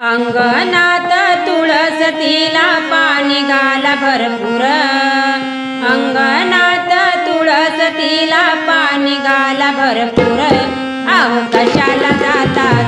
अंगणात तुळस तिला पाणी घाला भरपूर. अंगणात तुळस तिला पाणी घाला भरपूर. आहो कशाला जातात?